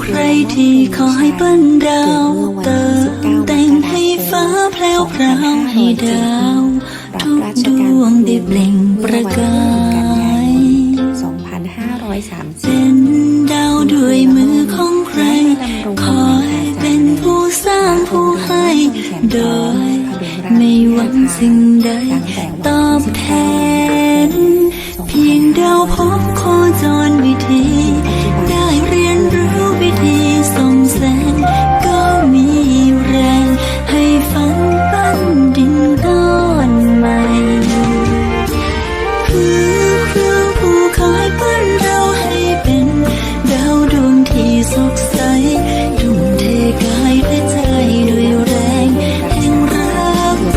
ใครที่ขอให้เปิ้นดาวเติมแต่งให้ฟ้าแพลวพราวให้ดาวทุกดวงได้เปล่งประกาย2530เป็นดาวด้วยมือของใคร ขอให้เป็นผู้สร้างผู้ให้ โดยไม่หวังสิ่งใดตอบแทน เพียงดาวพบโคจรวิธี คือครูผู้คอยปั้นเราให้เป็นดาวดวงที่สดใสทุ่มเทกายและใจด้วยแรงแห่งรักโ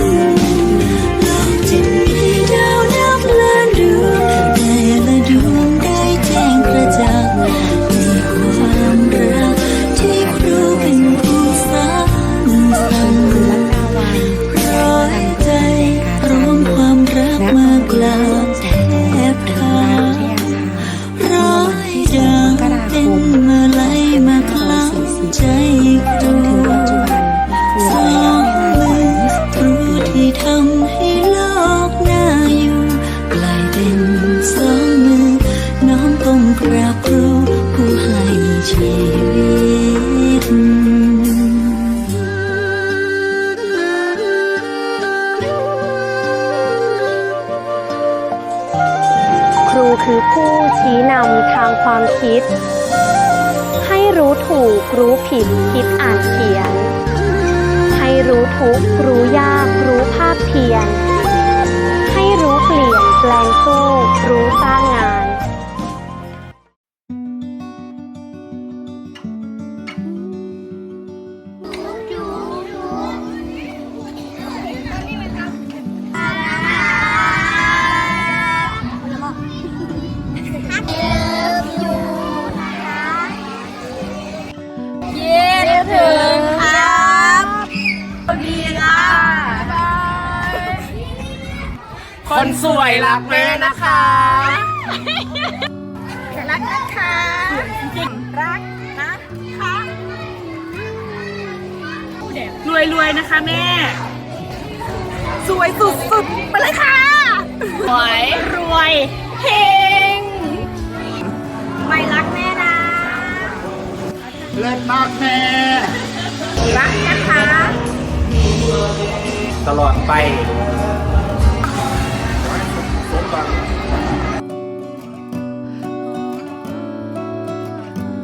ลกจะมีดาวนับล้านดวงแต่ละดวงได้แจ้งกระจ่างมีความรักที่ครูเป็นผู้สร้างสรรค์ร้อยใจรวมความรักมากลาแครูคือผู้ชี้นำทางความคิด ให้รู้ถูกรู้ผิดคิดอ่านเขียน ให้รู้ทุกรู้ยากรู้ภาคเพียร คนสวยรักแม่นะคะรวยรวยๆนะคะแม่ สวยสุดๆไปเลยค่ะสวยรวยเฮงไม่รักแม่นะเลิศมากแม่รักนะคะ ตลอดไป